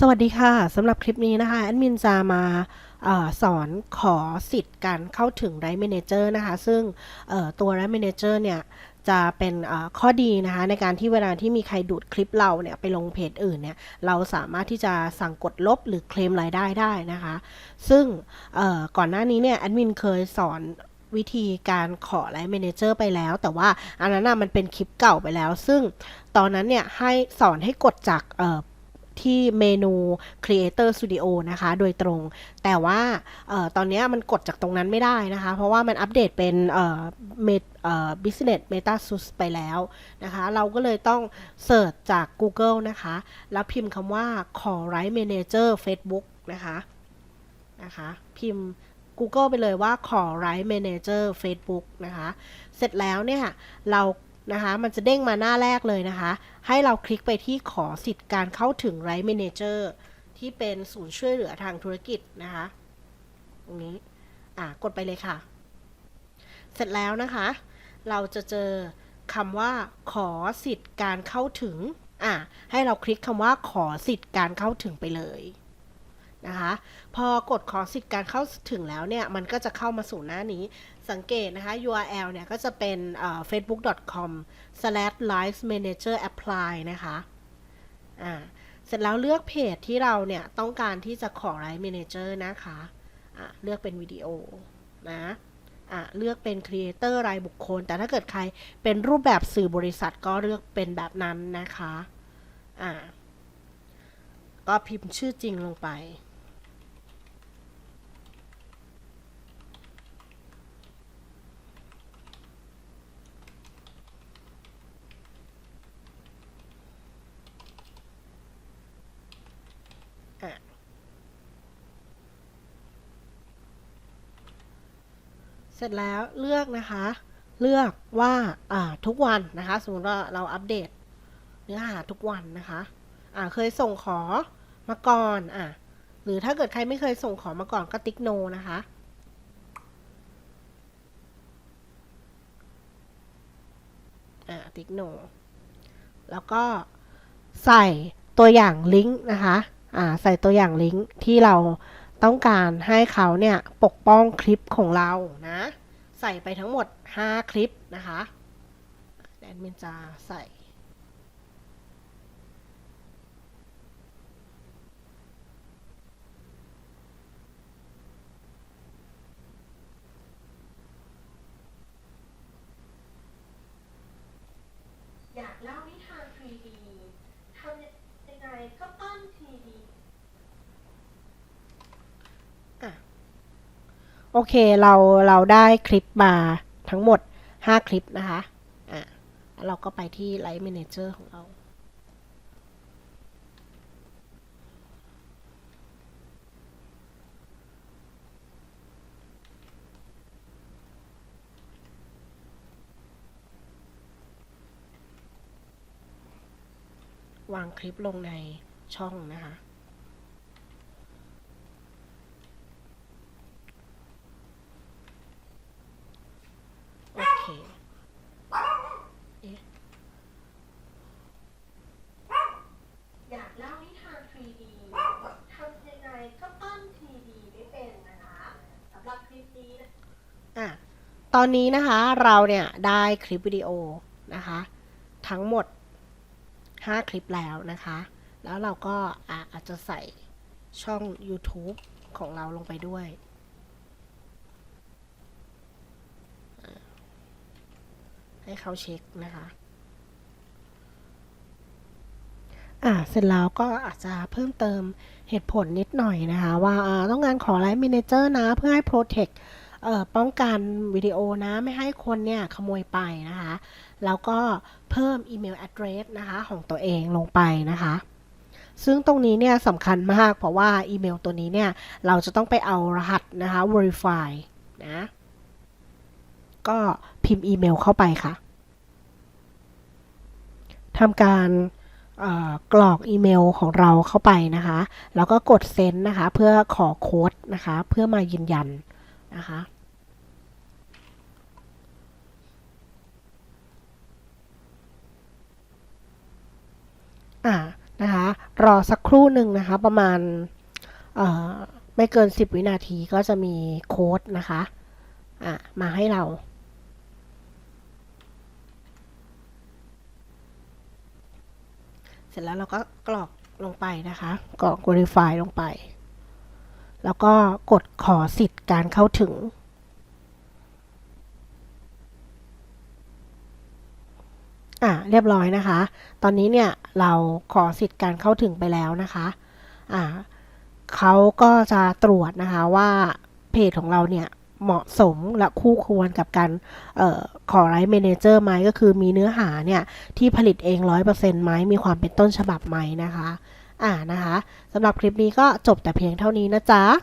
สวัสดีค่ะสำหรับคลิปนี้นะคะแอดมินจะมาอสอนขอสิทธิ์การเข้าถึง Right Manager นะคะ ซึ่งตัว Right Manager เนี่ยจะเป็นข้อดีนะคะในการที่เวลาที่มีใครดูดคลิปเราเนี่ยไปลงเพจอื่นเนี่ยเราสามารถที่จะสั่งกดลบหรือเคลมรายได้ได้นะคะ ซึ่งก่อนหน้านี้เนี่ยแอดมินเคยสอนวิธีการขอไลฟ์แมเนเจอร์ไปแล้ว แต่ว่าอันนั้นมันเป็นคลิปเก่าไปแล้ว ซึ่งตอนนั้นเนี่ยให้สอนให้กดจากเที่เมนู Creator Studio นะคะ โดยตรง แต่ว่าออตอนนี้มันกดจากตรงนั้นไม่ได้นะคะ เพราะว่ามันอัปเดตเป็นเอ่อเมเอ่อ Business Meta s u s ไปแล้วนะคะ เราก็เลยต้องเสิร์ชจาก Google นะคะ แล้วพิมพ์คำว่า Call Right Manager Facebook นะคะนะคะ พิมพ์ Google ไปเลยว่า Call Right Manager Facebook นะคะ เสร็จแล้วเนี่ย เรา นะคะ มันจะเด้งมาหน้าแรกเลยนะคะ ให้เราคลิกไปที่ขอสิทธิ์การเข้าถึง Right Manager ที่เป็นศูนย์ช่วยเหลือทางธุรกิจนะคะ ตรงนี้ อะกดไปเลยค่ะ เสร็จแล้วนะคะ เราจะเจอคำว่า ขอสิทธิ์การเข้าถึง อะให้เราคลิกคำว่าขอสิทธิ์การเข้าถึงไปเลย นะคะ พอกดขอสิทธิ์การเข้าถึงแล้วเนี่ยมันก็จะเข้ามาสู่หน้านี้สังเกตนะคะ URL เนี่ยก็จะเป็น facebook.com/livemanager_apply นะคะอ่าเสร็จแล้วเลือกเพจที่เราเนี่ยต้องการที่จะขอ Live Manager นะคะอะเลือกเป็นวิดีโอนะอะเลือกเป็นครีเอเตอร์รายบุคคล แต่ถ้าเกิดใครเป็นรูปแบบสื่อบริษัทก็เลือกเป็นแบบนั้นนะคะอะก็พิมพ์ชื่อจริงลงไป อะ เสร็จแล้วเลือกนะคะ เลือกว่าอ่าทุกวันนะคะ สมมติว่าเราอัปเดตเนื้อหาทุกวันนะคะอ่าเคยส่งขอมาก่อนอะหรือถ้าเกิดใครไม่เคยส่งขอมาก่อนก็ติ๊กโนนะคะ อ่าติ๊กโน แล้วก็ใส่ตัวอย่างลิงก์นะคะ อ่า ใส่ตัวอย่างลิงก์ที่เรา ต้องการให้เขาเนี่ยปกป้องคลิปของเรานะ ใส่ไปทั้งหมด 5 คลิปนะคะแอดมินจะใส่ อยากเล่านิทาน 3D ทำยังไงก็ปั้น 3D โอเคเราเราได้คลิปมาทั้งหมด 5 คลิปนะคะอะเราก็ไปที่ Live Manager ของเราวางคลิปลงในช่องนะคะ เคเอ๊ะอยากเล่านิทาน 3D ทำยังไงก็ปั้น 3D ไม่เป็นนะคะสำหรับคลิปนี้นะอะตอนนี้นะคะเราเนี่ยได้คลิปวิดีโอนะคะ ทั้งหมด 5 คลิปแล้วนะคะ แล้วเราก็อะอาจจะใส่ช่อง YouTube ของเราลงไปด้วยอะ ให้เขาเช็คนะคะอะเสร็จแล้วก็อาจจะเพิ่มเติมเหตุผลนิดหน่อยนะคะ ว่าต้องการขอไลฟ์ m ม n เจอร์นะเพื่อให้ protect เอ่อป้องกันวิดีโอนะไม่ให้คนเนี่ยขโมยไปนะคะ แล้วก็เพิ่มอีเมล address นะคะของตัวเองลงไปนะคะ ซึ่งตรงนี้เนี่ยสำคัญมากเพราะว่าอีเมลตัวนี้เนี่ย เราจะต้องไปเอารหัสนะคะ verify นะ ก็ พิมพ์อีเมลเข้าไปค่ะทำการกรอกอีเมลของเราเข้าไปนะคะ แล้วก็กดเซ็นนะคะ เพื่อขอโค้ดนะคะ เพื่อมายืนยันนะคะ อ่า นะคะ รอสักครู่หนึ่งนะคะ ประมาณไม่เกิน 10 วินาทีก็จะมีโค้ดนะคะ อะมาให้เรา สร็จแล้วเราก็กรอกลงไปนะคะ กรอก verify ลงไป แล้วก็กดขอสิทธิ์การเข้าถึง อะเรียบร้อยนะคะ ตอนนี้เนี่ยเราขอสิทธิ์การเข้าถึงไปแล้วนะคะ อ่าเขาก็จะตรวจนะคะว่าเพจของเราเนี่ย เหมาะสมและคู่ควรกับการออขอไลฟ์เมนเจอร์ไหมก็คือมีเนื้อหาเนี่ย ที่ผลิตเองร้อยเปอร์เซ็นต์ไหมมีความเป็นต้นฉบับไหมนะคะ อ่านะคะสำหรับคลิปนี้ก็จบแต่เพียงเท่านี้นะจ๊ะ